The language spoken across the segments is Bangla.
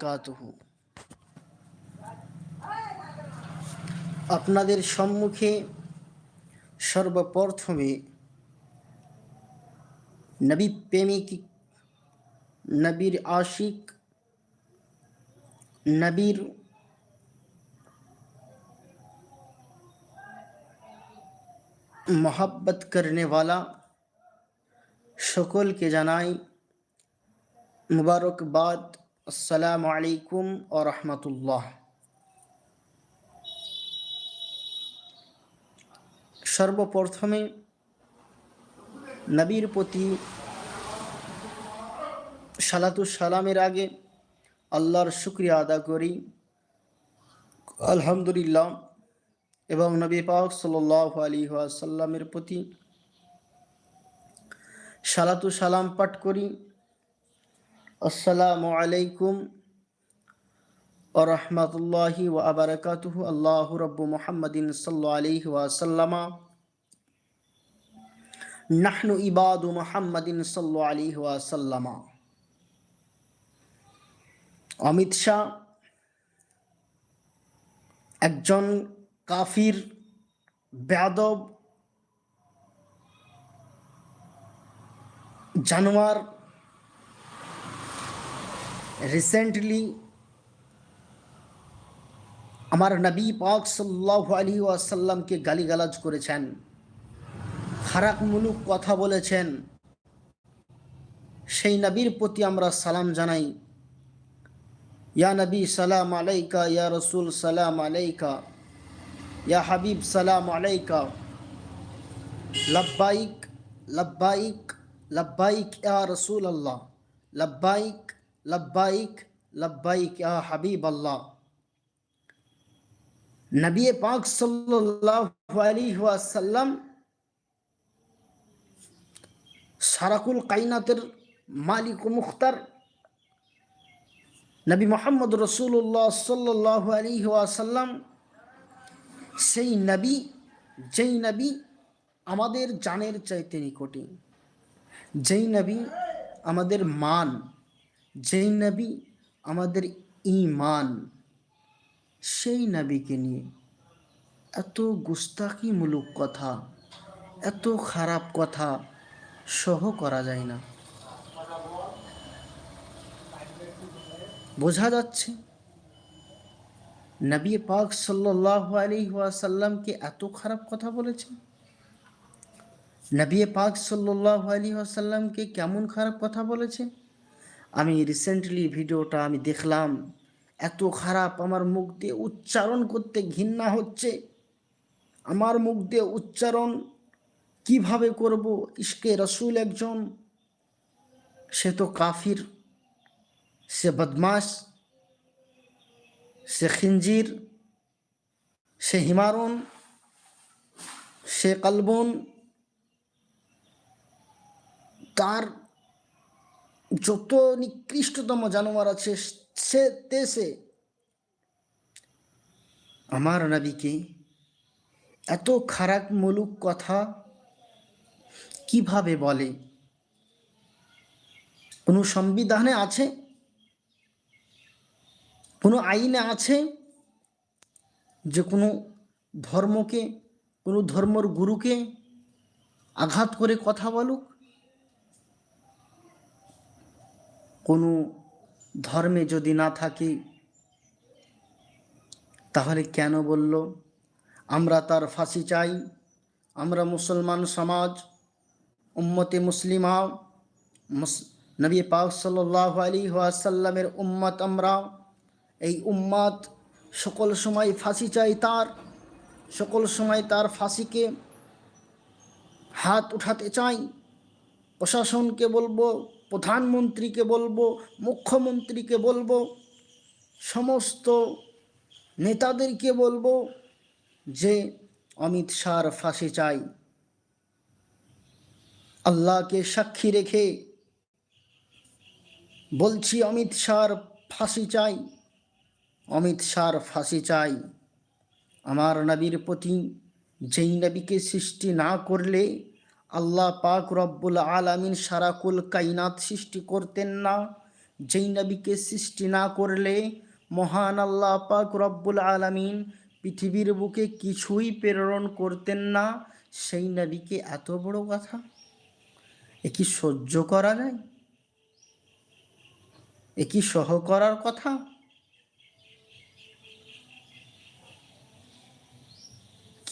কাতুহু। আপনাদের সম্মুখে সর্বপ্রথমে নবী প্রেমিক, নবীর আশিক, নবীর মোহাব্বত করনে वाला সকলকে জানাই মুবারকবাদ। আসসালামু আলাইকুম ও রহমতুল্লাহ। সর্বপ্রথমে নবীর প্রতি সালাতু সালামের আগে আল্লাহর শুক্রিয়া আদা করি। আলহামদুলিল্লাহ। এবং নবী পাক সাল্লাহ আলী সাল্লামের প্রতি সালাতু সালাম পাঠ করি। আসসালামু আলাইকুম ও রহমতুল্লাহি ও আবরকাতুহু আল্লাহ রব্বু মুহাম্মদিন আলাইহি ওয়াসাল্লামা নাহনু ইবাদু মুহাম্মদিন সাল্লাহ আলাইহি ওয়াসাল্লামা অমিত শাহ একজন কাফির বেদব জানোয়ার রিসেন্টলি আমার নবী পাক সাল্লাহ আলী ওয়াসাল্লামকে গালিগালাজ করেছেন, খারাপ মুলুক কথা বলেছেন। সেই নবীর প্রতি আমরা সালাম জানাই। ইয়া নবী, সালাম আলাইকা, ইয়া রসুল, সালাম আলাইকা। ইয়া হাবিব, সালাম আলাইকা। লব্বাইক লব্বাইক লব্বাইক ইয়া রসুল আল্লাহ লব্বাইক লব্বাইক লব্বাইক ইয়া হাবিব আল্লাহ নবী পাক ওয়াসাল্লাম সারাকুল কাইনাতের মালিক ও মুখতার নবী মোহাম্মদ রসুল্লাহ সাল্লাহ আলী ওয়াসাল্লাম, সেই নবী, যেই নবী আমাদের জানের চাইতে নিকটে। যেই নবী আমাদের মান যেই নবী আমাদের ইমান সেই নবীকে নিয়ে এত গুস্তাকিমূলক কথা, এত খারাপ কথা সহ করা যায় না। বোঝা যাচ্ছে নবী পাক সাল্লাহ আলী ওয়াসাল্লামকে এত খারাপ কথা বলেছে নবী পাক সাল্লাহ আলী ওয়াসাল্লামকে কেমন খারাপ কথা বলেছে আমি রিসেন্টলি ভিডিওটা আমি দেখলাম। এত খারাপ, আমার মুখ দিয়ে উচ্চারণ করতে ঘৃণা হচ্ছে। আমার মুখ দিয়ে উচ্চারণ কীভাবে করব? ইশকে রসুল একজন, সে তো কাফির, সে বদমাস সে খিঞ্জির, সে হিমারন সে কালবন। তার যত নিকৃষ্টতম জানোয়ার আছে, সে তেসে আমার নাবিকে এত খারাপ মুলুক কথা কীভাবে বলে? কোনো সংবিধানে আছে? কোনো আইনে আছে যে কোনো ধর্মকে, কোনো ধর্মর গুরুকে আঘাত করে কথা বলুক? কোনো ধর্মে যদি না থাকি, তাহলে কেন বলল? আমরা তার ফাঁসি চাই, আমরা মুসলমান সমাজ, উম্মতে মুসলিমা নবী পাক সাল্লাহ আলী ওয়াসাল্লামের উম্মত আমরা। এই উম্মাদ সকল সময় ফাঁসি চাই তার, সকল সময় তার ফাঁসিকে হাত উঠাতে চাই। প্রশাসনকে বলব প্রধানমন্ত্রীকে বলব, মুখ্যমন্ত্রীকে বলব, সমস্ত নেতাদেরকে বলব যে অমিত শাহর ফাঁসি চাই। আল্লাহকে সাক্ষী রেখে বলছি অমিত শাহর ফাঁসি চাই, অমিত শাহর ফাঁসি চাই। আমার নবীর প্রতি যেই নবীকে সৃষ্টি না করলে আল্লাহ পাক রব্বুল আলামিন সারাকুল কাইনাত সৃষ্টি করতেন না। যেই নবীকে সৃষ্টি না করলে মহান আল্লাহ পাক রব্বুল আলামিন পৃথিবীর বুকে কিছুই প্রেরণ করতেন না। সেই নবীকে এত বড় কথা? এ কি সহ্য করা যায়? এ কি সহ করার কথা?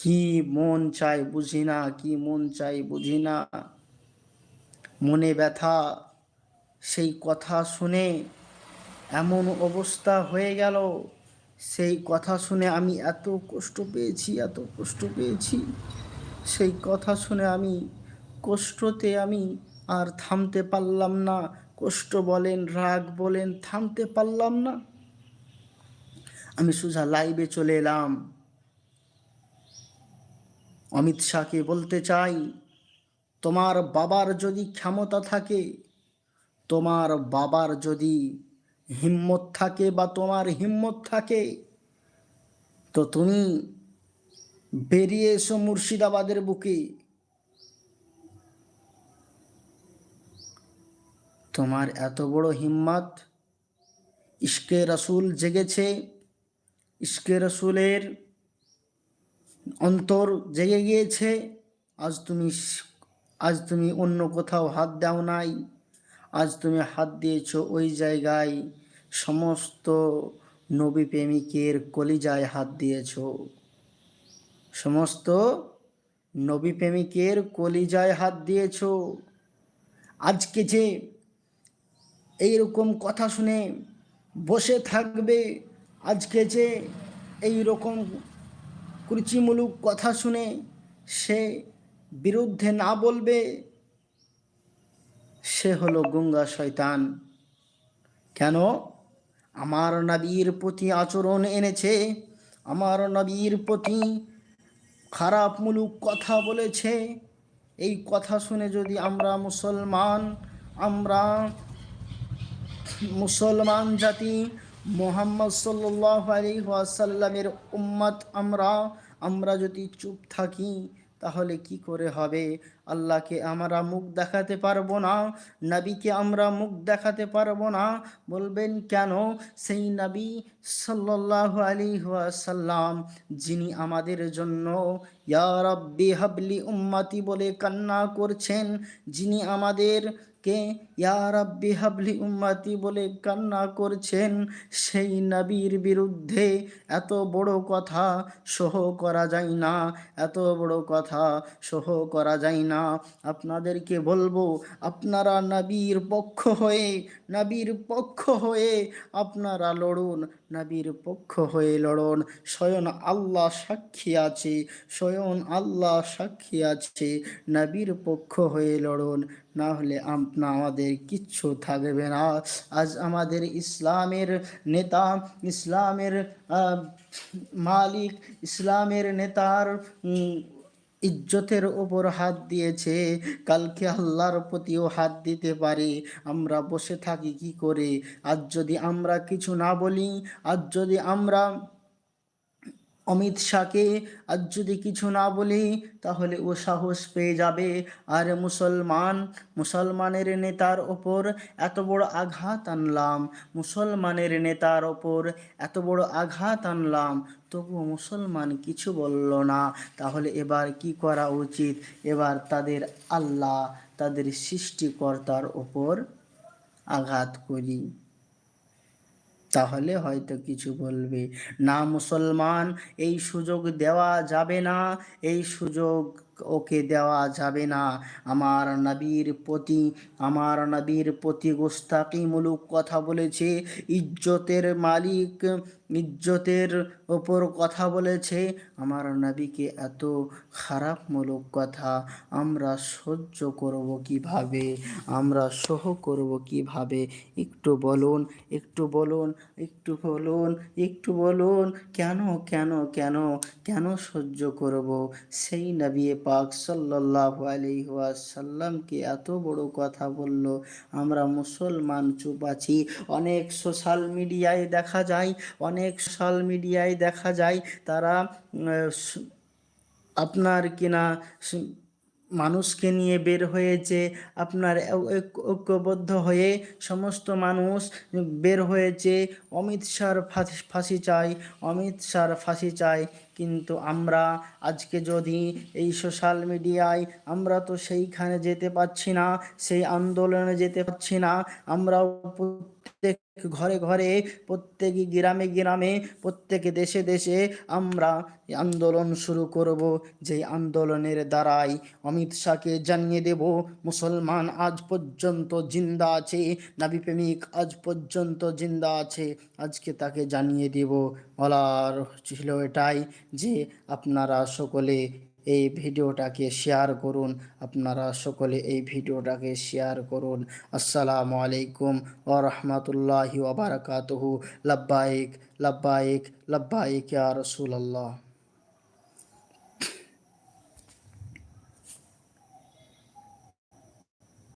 কি মন চাই বুঝি না, কি মন চাই বুঝি না। মনে ব্যথা, সেই কথা শুনে এমন অবস্থা হয়ে গেল। সেই কথা শুনে আমি এত কষ্ট পেয়েছি, এত কষ্ট পেয়েছি। সেই কথা শুনে আমি কষ্টতে আমি আর থামতে পারলাম না। কষ্ট বলেন, রাগ বলেন, থামতে পারলাম না। আমি সোজা লাইভে চলে এলাম। অমিত শাহকে বলতে চাই, তোমার বাবার যদি ক্ষমতা থাকে, তোমার বাবার যদি হিম্মত থাকে বা তোমার হিম্মত থাকে, তো তুমি বেরিয়ে এসো মুর্শিদাবাদের বুকে। তোমার এত বড় হিম্মত, ইশকে রসুল জেগেছে। ইশকে রসুলের অন্তর জেগে গিয়েছে, আজ তুমি আজ তুমি অন্য কোথাও হাত দাও নাই, আজ তুমি হাত দিয়েছ ওই জায়গায়, সমস্ত নবী প্রেমিকের কলিজায় হাত দিয়েছ। সমস্ত নবী প্রেমিকের কলিজায় হাত দিয়েছ। আজকে যে এইরকম কথা শুনে বসে থাকবে, আজকে যে এই রকম কুরচিমূলক কথা শুনে সে বিরুদ্ধে না বলবে, সে হলো গঙ্গা শয়তান। কেন? আমার নবীর প্রতি আচরণ এনেছে, আমার নবীর প্রতি খারাপ মুলুক কথা বলেছে। এই কথা শুনে যদি আমরা মুসলমান আমরা মুসলমান জাতি, মোহাম্মদ সাল্লাহ আলী ওয়াসাল্লামের উম্মত আমরা আমরা যদি চুপ থাকি, তাহলে কি করে হবে? আল্লাহকে আমরা মুখ দেখাতে পারব না, নবীকে আমরা মুখ দেখাতে পারব না। বলবেন কেন? সেই নবী সাল্লাহ আলী সাল্লাম যিনি আমাদের জন্য ইয়ারব্বি হাবলি উম্মাতি বলে কান্না করছেন, যিনি আমাদের কে ইয়ারাব্বি হাবলি উম্মাতি বলে কান্না করছেন সেই নবীর বিরুদ্ধে। এত বড় কথা সহ করা যায় না, এত বড় কথা সহ করা যায় না। আপনাদেরকে বলব, আপনারা নবীর পক্ষ হয়ে, নবীর পক্ষ হয়ে আপনারা লড়ুন। নবীর পক্ষ হয়ে লড়ুন। স্বয়ং আল্লাহ সাক্ষী আছে স্বয়ং আল্লাহ সাক্ষী আছে, নবীর পক্ষ হয়ে লড়ন। না হলে আপনা আমাদের কিচ্ছু থাকবে না। আজ আমাদের ইসলামের নেতা, ইসলামের মালিক, ইসলামের নেতার ইজ্জতের ওপর হাত দিয়েছে। কালকে আল্লাহর প্রতিও হাত দিতে পারে। আমরা বসে থাকি কি করে? আজ যদি আমরা কিছু না বলি, আজ যদি আমরা অমিত শাহকে আজ যদি কিছু না বলি, তাহলে ও সাহস পেয়ে যাবে। আর মুসলমান, মুসলমানের নেতার ওপর এত বড় আঘাত আনলাম। মুসলমানের নেতার ওপর এত বড় আঘাত আনলাম। তবু মুসলমান কিছু বলল না। তাহলে এবার কি করা উচিত? এবার তাদের আল্লাহ, তাদের সৃষ্টিকর্তার ওপর আঘাত করি। তাহলে হয়তো কিছু বলবে। না মুসলমান এই সুযোগ দেওয়া যাবে না। এই সুযোগ ওকে দেওয়া যাবে না। আমার নবীর প্রতি, আমার নবীর প্রতি গোস্তাকিমূলক কথা বলেছে, ইজ্জতের মালিক, ইজ্জতের ওপর কথা বলেছে। আমার নবীকে এত খারাপমূলক কথা আমরা সহ্য করব কীভাবে? আমরা সহ করব কীভাবে? একটু বলুন একটু বলুন একটু বলুন একটু বলুন। কেন কেন কেন কেন সহ্য করব? সেই নবী পাক সাল্লাহ ওয়াসাল্লামকে এত বড় কথা বলল, আমরা মুসলমান চুপ আছি অনেক সোশ্যাল মিডিয়ায় দেখা যায়, অনেক সোশ্যাল মিডিয়ায় দেখা যায়, তারা আপনার কিনা মানুষকে নিয়ে বের হয়েছে আপনার ঐক্যবদ্ধ হয়ে সমস্ত মানুষ বের হয়েছে অমিত শাহর ফাঁসি ফাঁসি চাই, অমিত শাহর ফাঁসি চাই। কিন্তু আমরা আজকে যদি এই সোশ্যাল মিডিয়ায় আমরা তো সেইখানে যেতে পারছি না, সেই আন্দোলনে যেতে পারছি না, আমরাও প্রত্যেক ঘরে ঘরে প্রত্যেক গ্রামে গ্রামে, প্রত্যেক দেশে দেশে আমরা আন্দোলন শুরু করব। যে আন্দোলনের দ্বারাই অমিত শাহকে জানিয়ে দেব, মুসলমান আজ পর্যন্ত জিন্দা আছে, নাবি প্রেমিক আজ পর্যন্ত জিন্দা আছে। আজকে তাকে জানিয়ে দেব। বলার ছিল এটাই যে আপনারা সকলে এই ভিডিওটাকে শেয়ার করুন। আপনারা সকলে এই ভিডিওটাকে শেয়ার করুন। আসসালামু আলাইকুম ওয়া রাহমাতুল্লাহি ওয়া বারাকাতুহু লাব্বাইক লাব্বাইক লাব্বাইক ইয়া রাসূলুল্লাহ